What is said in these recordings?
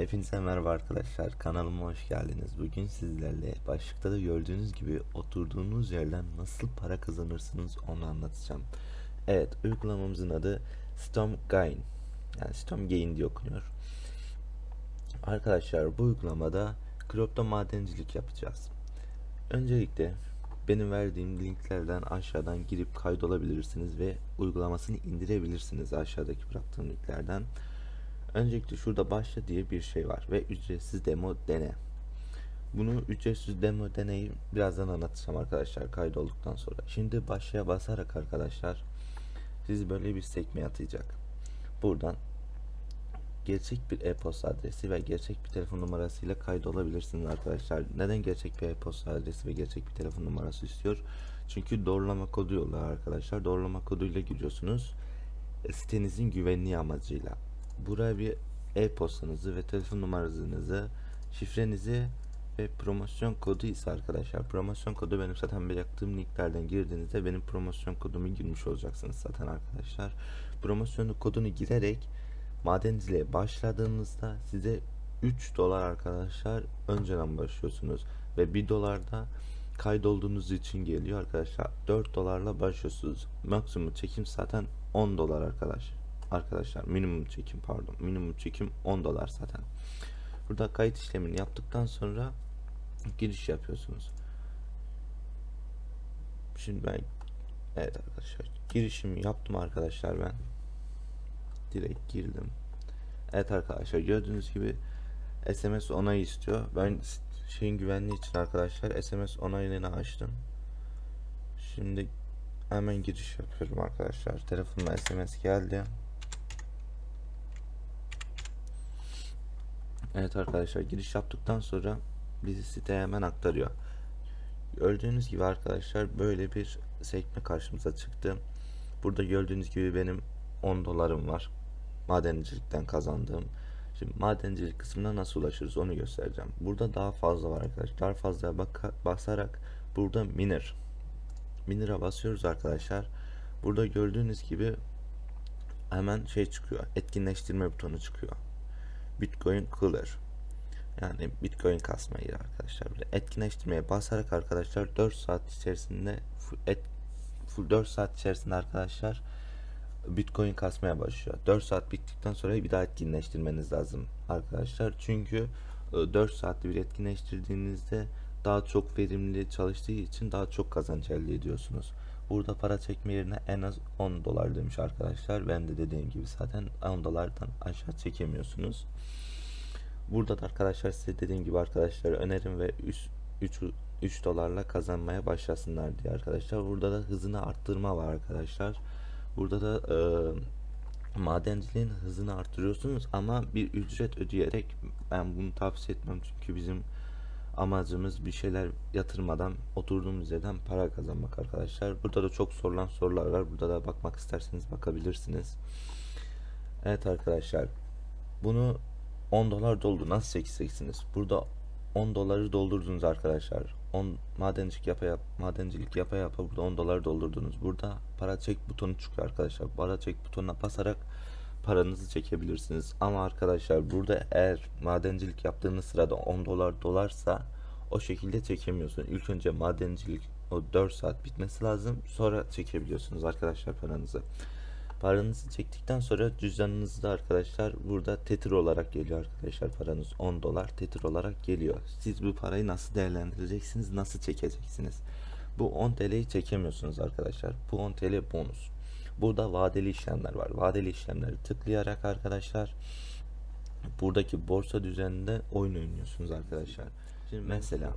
Hepinize merhaba arkadaşlar. Kanalıma hoş geldiniz. Bugün sizlerle başlıkta da gördüğünüz gibi oturduğunuz yerden nasıl para kazanırsınız onu anlatacağım. Evet, uygulamamızın adı Storm Gain. Yani Storm Gain diye okunuyor. Arkadaşlar bu uygulamada kripto madencilik yapacağız. Öncelikle benim verdiğim linklerden aşağıdan girip kaydolabilirsiniz ve uygulamasını indirebilirsiniz aşağıdaki bıraktığım linklerden. Öncelikle şurada başla diye bir şey var ve ücretsiz demo dene. Bunu ücretsiz demo deneyi birazdan anlatacağım arkadaşlar kaydolduktan sonra. Şimdi başlaya basarak arkadaşlar sizi böyle bir sekmeye atacak. Buradan gerçek bir e-posta adresi ve gerçek bir telefon numarasıyla kaydolabilirsiniz arkadaşlar. Neden gerçek bir e-posta adresi ve gerçek bir telefon numarası istiyor? Çünkü doğrulama kodu yollar arkadaşlar. Doğrulama koduyla giriyorsunuz. E, Sitenizin güvenliği amacıyla. Buraya bir e-postanızı ve telefon numaranızı, şifrenizi ve promosyon kodu ise arkadaşlar promosyon kodu benim zaten bıraktığım linklerden girdiğinizde benim promosyon kodumu girmiş olacaksınız zaten arkadaşlar. Promosyon kodunu girerek madenciliğe başladığınızda size 3 dolar arkadaşlar önceden başlıyorsunuz ve 1 dolar da kaydolduğunuz için geliyor arkadaşlar. 4 dolarla başlıyorsunuz. Maksimum çekim zaten 10 dolar arkadaş arkadaşlar minimum çekim pardon minimum çekim 10 dolar zaten. Burada kayıt işlemini yaptıktan sonra giriş yapıyorsunuz. Şimdi ben evet arkadaşlar girişimi yaptım arkadaşlar ben. Direkt girdim. Evet arkadaşlar gördüğünüz gibi SMS onayı istiyor. Ben şeyin güvenliği için arkadaşlar SMS onayını açtım. Şimdi hemen giriş yapıyorum arkadaşlar. Telefonuma SMS geldi Evet arkadaşlar giriş yaptıktan sonra bizi siteye hemen aktarıyor. Gördüğünüz gibi arkadaşlar böyle bir sekme karşımıza çıktı. Burada gördüğünüz gibi benim 10 dolarım var. Madencilikten kazandığım. Şimdi madencilik kısmına nasıl ulaşırız onu göstereceğim. Burada daha fazla var arkadaşlar. Daha fazla basarak burada miner. Miner'a basıyoruz arkadaşlar. Burada gördüğünüz gibi hemen şey çıkıyor. Etkinleştirme butonu çıkıyor. Bitcoin Cooler. Yani Bitcoin kasma yeri arkadaşlar. Etkinleştirmeye basarak arkadaşlar 4 saat içerisinde et, full 4 saat içerisinde arkadaşlar Bitcoin kasmaya başlıyor. 4 saat bittikten sonra bir daha etkinleştirmeniz lazım arkadaşlar. Çünkü 4 saatte bir etkinleştirdiğinizde daha çok verimli çalıştığı için daha çok kazanç elde ediyorsunuz. Burada para çekme yerine en az 10 dolar demiş arkadaşlar. Ben de dediğim gibi zaten 10 dolardan aşağı çekemiyorsunuz. Burada da arkadaşlar size dediğim gibi arkadaşlar önerim ve 3, 3, 3 dolarla kazanmaya başlasınlar diye arkadaşlar. Burada da hızını arttırma var arkadaşlar. Burada da e, madenciliğin hızını arttırıyorsunuz ama bir ücret ödeyerek ben bunu tavsiye etmem çünkü bizim amacımız bir şeyler yatırmadan oturduğumuz yerden para kazanmak arkadaşlar. Burada da çok sorulan sorular var. Burada da bakmak isterseniz bakabilirsiniz. Evet arkadaşlar. Bunu 10 dolar doldu. Nasıl çekeceksiniz? Burada 10 doları doldurdunuz arkadaşlar. 10 madencilik yapa yap, madencilik yapa yapa burada 10 dolar doldurdunuz. Burada para çek butonu çıkıyor arkadaşlar. Para çek butonuna basarak paranızı çekebilirsiniz. Ama arkadaşlar burada eğer madencilik yaptığınız sırada 10 dolar dolarsa o şekilde çekemiyorsun. İlk önce madencilik o 4 saat bitmesi lazım. Sonra çekebiliyorsunuz arkadaşlar paranızı. Paranızı çektikten sonra cüzdanınızda arkadaşlar burada tetir olarak geliyor arkadaşlar paranız 10 dolar tetir olarak geliyor. Siz bu parayı nasıl değerlendireceksiniz? Nasıl çekeceksiniz? Bu 10 TL'yi çekemiyorsunuz arkadaşlar. Bu 10 TL bonus. Burada vadeli işlemler var. Vadeli işlemleri tıklayarak arkadaşlar buradaki borsa düzeninde oyun oynuyorsunuz arkadaşlar. Şimdi mesela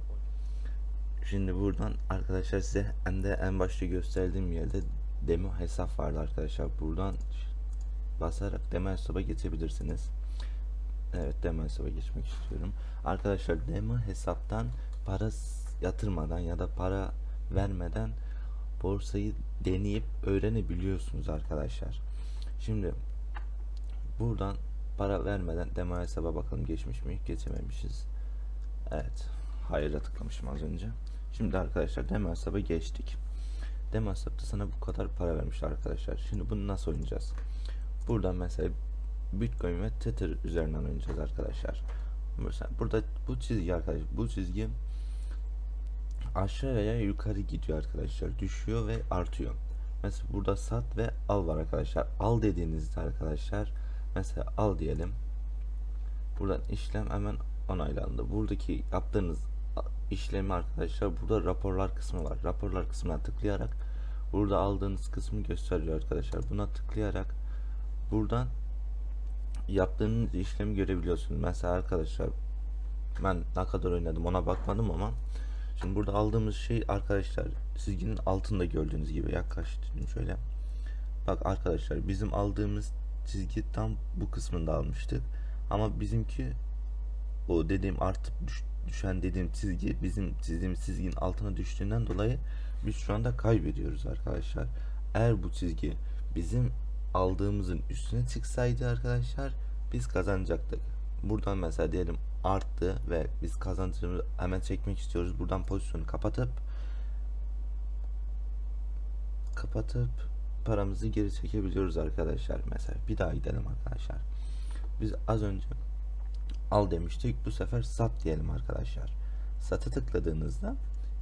şimdi buradan arkadaşlar size hem de en başta gösterdiğim yerde demo hesap vardı arkadaşlar. Buradan basarak demo hesaba geçebilirsiniz. Evet demo hesaba geçmek istiyorum. Arkadaşlar demo hesaptan para yatırmadan ya da para vermeden borsayı deneyip öğrenebiliyorsunuz arkadaşlar. Şimdi buradan para vermeden demo hesaba bakalım geçmiş mi? Geçememişiz. Evet. Hayır'a tıklamışım az önce. Şimdi arkadaşlar demo hesaba geçtik. Demo hesapta sana bu kadar para vermişler arkadaşlar. Şimdi bunu nasıl oynayacağız? Buradan mesela Bitcoin ve Tether üzerinden oynayacağız arkadaşlar. Mesela burada bu çizgi arkadaşlar bu çizgi aşağıya yukarı gidiyor arkadaşlar. Düşüyor ve artıyor. Mesela burada sat ve al var arkadaşlar. Al dediğinizde arkadaşlar mesela al diyelim. Buradan işlem hemen onaylandı. Buradaki yaptığınız işlemi arkadaşlar burada raporlar kısmı var. Raporlar kısmına tıklayarak burada aldığınız kısmı gösteriyor arkadaşlar. Buna tıklayarak buradan yaptığınız işlemi görebiliyorsunuz. Mesela arkadaşlar ben ne kadar oynadım ona bakmadım ama şimdi burada aldığımız şey arkadaşlar çizginin altında gördüğünüz gibi yaklaştırayım şöyle. Bak arkadaşlar bizim aldığımız çizgi tam bu kısmında almıştık. Ama bizimki o dediğim artıp düş- düşen dediğim çizgi bizim çizdiğimiz çizginin altına düştüğünden dolayı biz şu anda kaybediyoruz arkadaşlar. Eğer bu çizgi bizim aldığımızın üstüne çıksaydı arkadaşlar biz kazanacaktık. Buradan mesela diyelim arttı ve biz kazancımızı hemen çekmek istiyoruz. Buradan pozisyonu kapatıp kapatıp paramızı geri çekebiliyoruz arkadaşlar. Mesela bir daha gidelim arkadaşlar. Biz az önce al demiştik. Bu sefer sat diyelim arkadaşlar. Sat'a tıkladığınızda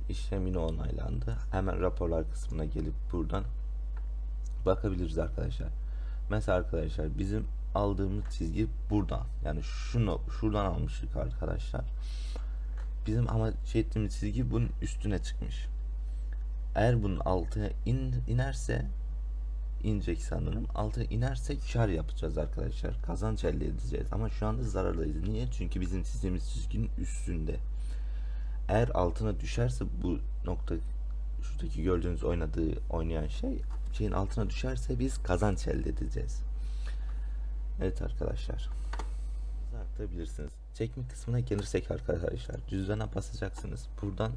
işlem yine onaylandı. Hemen raporlar kısmına gelip buradan bakabiliriz arkadaşlar. Mesela arkadaşlar bizim aldığımız çizgi buradan. Yani şunu şuradan almıştık arkadaşlar. Bizim ama şey ettiğimiz çizgi bunun üstüne çıkmış. Eğer bunun altına in, inerse inecek sanırım. Altına inerse kar yapacağız arkadaşlar. Kazanç elde edeceğiz. Ama şu anda zarardayız. Niye? Çünkü bizim çizdiğimiz çizginin üstünde. Eğer altına düşerse bu nokta şuradaki gördüğünüz oynadığı oynayan şey şeyin altına düşerse biz kazanç elde edeceğiz. Evet arkadaşlar. Arttırabilirsiniz. Çekme kısmına gelirsek arkadaşlar cüzdana basacaksınız. Buradan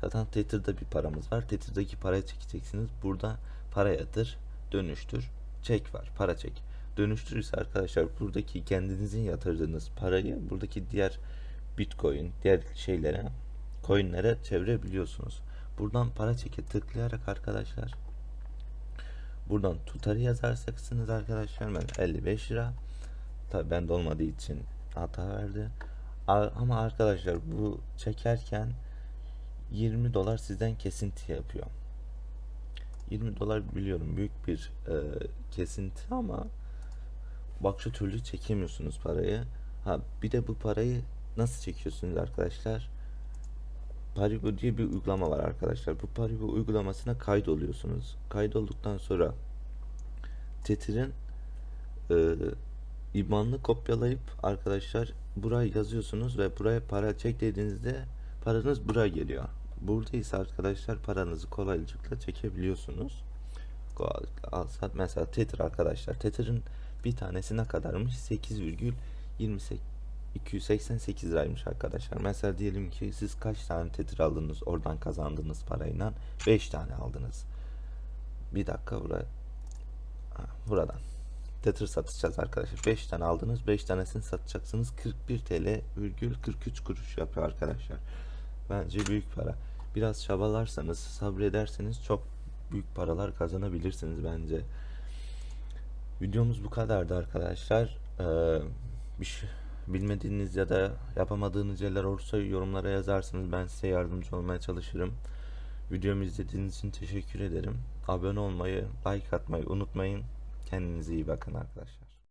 zaten Tether'da bir paramız var. Tether'daki parayı çekeceksiniz. Burada para yatır, dönüştür, çek var. Para çek. Dönüştür ise arkadaşlar buradaki kendinizin yatırdığınız parayı buradaki diğer Bitcoin, diğer şeylere, coinlere çevirebiliyorsunuz. Buradan para çeke tıklayarak arkadaşlar buradan tutarı yazarsaksınız arkadaşlar. Ben 55 lira. Tabi bende olmadığı için hata verdi. Ama arkadaşlar bu çekerken 20 dolar sizden kesinti yapıyor. 20 dolar biliyorum büyük bir e, kesinti ama başka türlü çekemiyorsunuz parayı. Ha bir de bu parayı nasıl çekiyorsunuz arkadaşlar Paribu diye bir uygulama var arkadaşlar. Bu Paribu uygulamasına kaydoluyorsunuz. Kaydolduktan sonra Tether'in e, IBAN'ını kopyalayıp arkadaşlar buraya yazıyorsunuz ve buraya para çek dediğinizde paranız buraya geliyor. Burada ise arkadaşlar paranızı kolaylıkla çekebiliyorsunuz. Mesela Tether arkadaşlar. Tether'ın bir tanesi ne kadarmış? 8,28 288 liraymış arkadaşlar. Mesela diyelim ki siz kaç tane Tether aldınız oradan kazandığınız parayla 5 tane aldınız. Bir dakika buraya buradan Tether satacağız arkadaşlar. 5 tane aldınız 5 tanesini satacaksınız 41 TL virgül 43 kuruş yapıyor arkadaşlar. Bence büyük para. Biraz çabalarsanız sabrederseniz çok büyük paralar kazanabilirsiniz bence. Videomuz bu kadardı arkadaşlar. Ee, bir şey bilmediğiniz ya da yapamadığınız yerler olursa yorumlara yazarsınız. Ben size yardımcı olmaya çalışırım. Videomu izlediğiniz için teşekkür ederim. Abone olmayı, like atmayı unutmayın. Kendinize iyi bakın arkadaşlar.